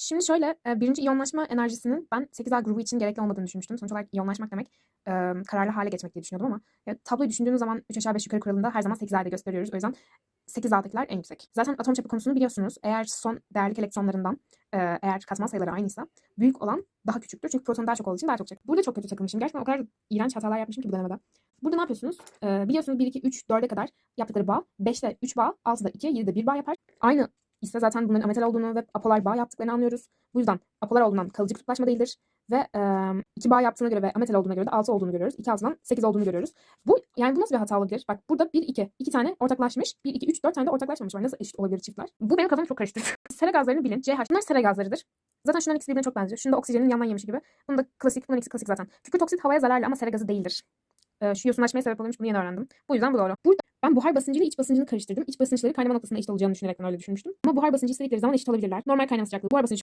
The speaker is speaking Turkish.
Şimdi şöyle, e, birinci iyonlaşma enerjisinin ben 8A grubu için gerekli olmadığını düşünmüştüm. Sonuç olarak iyonlaşmak demek e, kararlı hale geçmek diye düşünüyordum ama ya, tabloyu düşündüğünüz zaman 3 aşağı 5 yukarı kuralında her zaman 8A'da gösteriyoruz. O yüzden 8A'dakiler en yüksek. Zaten atom çapı konusunu biliyorsunuz. Eğer son değerlik elektronlarından e, eğer katman sayıları aynıysa büyük olan daha küçüktür. Çünkü proton daha çok olduğu için daha çok çek. Burada çok kötü takılmışım. Gerçekten o kadar iğrenç hatalar yapmışım ki bu denemede. Burada ne yapıyorsunuz? E, biliyorsunuz 1, 2, 3, 4'e kadar yaptıkları bağ. 5'te 3 bağ, 6'da 2, 7'de 1 bağ yapar. Aynı ise zaten bunların ametal olduğunu ve apolar bağ yaptıklarını anlıyoruz. Bu yüzden apolar olduğundan kalıcı kutuplaşma değildir. Ve e, iki bağ yaptığına göre ve ametal olduğuna göre de 6 olduğunu görüyoruz. 2 6'dan 8 olduğunu görüyoruz. Bu yani bu nasıl bir hata olabilir? Bak burada 1 2 2 tane ortaklaşmış. 1 2 3 4 tane de ortaklaşmamış var. Nasıl eşit olabilir çiftler? Bu benim kafamı çok karıştırdı. sera gazlarını bilin. CH. Bunlar sera gazlarıdır. Zaten şunların ikisi birbirine çok benziyor. Şunda oksijenin yandan yemiş gibi. Bunda klasik, bunun ikisi klasik zaten. Kükürt oksit havaya zararlı ama sera gazı değildir. Ee, şu yosunlaşmaya sebep oluyormuş bunu yeni öğrendim. Bu yüzden bu doğru. Burada ben buhar basıncı ile iç basıncını karıştırdım. İç basınçları kaynama noktasında eşit olacağını düşünerek öyle düşünmüştüm. Ama buhar basıncı istedikleri zaman eşit olabilirler. Normal kaynama sıcaklığı buhar basıncı